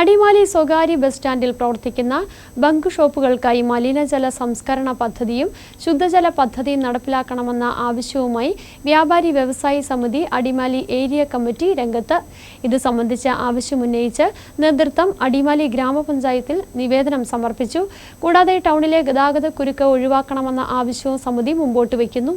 അടിമാലി സ്വകാര്യ ബസ് സ്റ്റാൻഡിൽ പ്രവർത്തിക്കുന്ന ബങ്ക് ഷോപ്പുകൾക്കായി മലിനജല സംസ്കരണ പദ്ധതിയും ശുദ്ധജല പദ്ധതിയും നടപ്പിലാക്കണമെന്ന ആവശ്യവുമായി വ്യാപാരി വ്യവസായി സമിതി അടിമാലി ഏരിയ കമ്മിറ്റി രംഗത്ത്. ഇത് സംബന്ധിച്ച ആവശ്യമുന്നയിച്ച് നേതൃത്വം അടിമാലി ഗ്രാമപഞ്ചായത്തിൽ നിവേദനം സമർപ്പിച്ചു. കൂടാതെ ടൗണിലെ ഗതാഗത കുരുക്ക് ഒഴിവാക്കണമെന്ന ആവശ്യവും സമിതി മുമ്പോട്ട് വയ്ക്കുന്നു.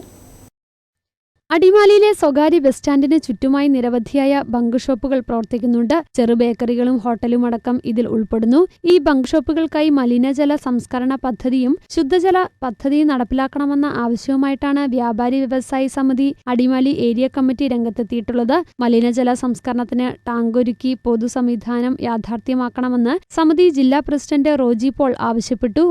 അടിമാലിയിലെ സ്വകാര്യ ബസ് സ്റ്റാൻഡിന് ചുറ്റുമായി നിരവധിയായ ബങ്ക് ഷോപ്പുകൾ പ്രവർത്തിക്കുന്നുണ്ട്. ചെറു ബേക്കറികളും ഹോട്ടലും അടക്കം ഇതിൽ ഉൾപ്പെടുന്നു. ഈ ബങ്ക് ഷോപ്പുകൾക്കായി മലിനജല സംസ്കരണ പദ്ധതിയും ശുദ്ധജല പദ്ധതിയും നടപ്പിലാക്കണമെന്ന ആവശ്യവുമായിട്ടാണ് വ്യാപാരി വ്യവസായി സമിതി അടിമാലി ഏരിയ കമ്മിറ്റി രംഗത്തെത്തിയിട്ടുള്ളത്. മലിനജല സംസ്കരണത്തിന് ടാങ്കൊരുക്കി പൊതു സംവിധാനം യാഥാർത്ഥ്യമാക്കണമെന്ന് സമിതി ജില്ലാ പ്രസിഡന്റ് റോജി പോൾ ആവശ്യപ്പെട്ടു.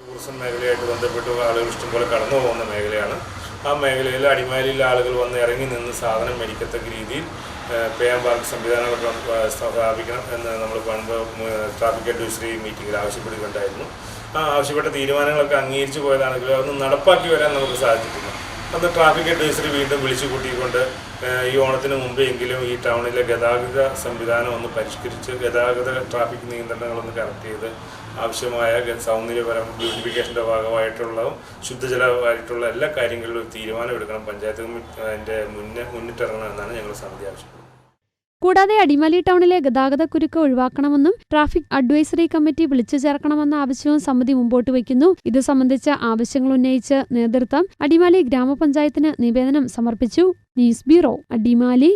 ടൂറിസം മേഖലയായിട്ട് ബന്ധപ്പെട്ട് ആളുകൾ ഇഷ്ടംപോലെ കടന്നു പോകുന്ന മേഖലയാണ്. ആ മേഖലയിൽ അടിമാലിയിലെ ആളുകൾ വന്ന് ഇറങ്ങി നിന്ന് സാധനം മേടിക്കത്തക്ക രീതിയിൽ പേ ആൻഡ് പാർക്ക് സംവിധാനങ്ങളൊക്കെ സ്ഥാപിക്കണം എന്ന് നമ്മൾ പണ്ട് ട്രാഫിക് അഡ്വൈസറി മീറ്റിംഗിൽ ആവശ്യപ്പെടുകയുണ്ടായിരുന്നു. ആ ആവശ്യപ്പെട്ട തീരുമാനങ്ങളൊക്കെ അംഗീകരിച്ചു പോയതാണെങ്കിലും അതൊന്നും നടപ്പാക്കി വരാൻ നമുക്ക് സാധിച്ചിട്ടില്ല. അന്ന് ട്രാഫിക് അഡ്വൈസറി വീണ്ടും വിളിച്ചു കൂട്ടിക്കൊണ്ട് ഈ ഓണത്തിന് മുമ്പെങ്കിലും ഈ ടൗണിലെ ഗതാഗത സംവിധാനം ഒന്ന് പരിഷ്കരിച്ച് ഗതാഗത ട്രാഫിക് നിയന്ത്രണങ്ങളൊന്ന് കറക്റ്റ് ചെയ്ത് ആവശ്യമായ സൗന്ദര്യപരം ബ്യൂട്ടിഫിക്കേഷന്റെ ഭാഗമായിട്ടുള്ളതും ശുദ്ധജലമായിട്ടുള്ള എല്ലാ കാര്യങ്ങളിലും തീരുമാനമെടുക്കണം പഞ്ചായത്ത് അതിന്റെ മുന്നേ മുന്നിട്ടിറങ്ങണമെന്നാണ് ഞങ്ങൾ സമിതി ആവശ്യപ്പെടുന്നത്. കൂടാതെ അടിമാലി ടൗണിലെ ഗതാഗത കുരുക്ക് ഒഴിവാക്കണമെന്നും ട്രാഫിക് അഡ്വൈസറി കമ്മിറ്റി വിളിച്ചു ചേർക്കണമെന്ന ആവശ്യവും സമിതി മുമ്പോട്ട് വയ്ക്കുന്നു. ഇത് സംബന്ധിച്ച ആവശ്യങ്ങൾ ഉന്നയിച്ച് നേതൃത്വം അടിമാലി ഗ്രാമപഞ്ചായത്തിന് നിവേദനം സമർപ്പിച്ചു. News bureau Adimali.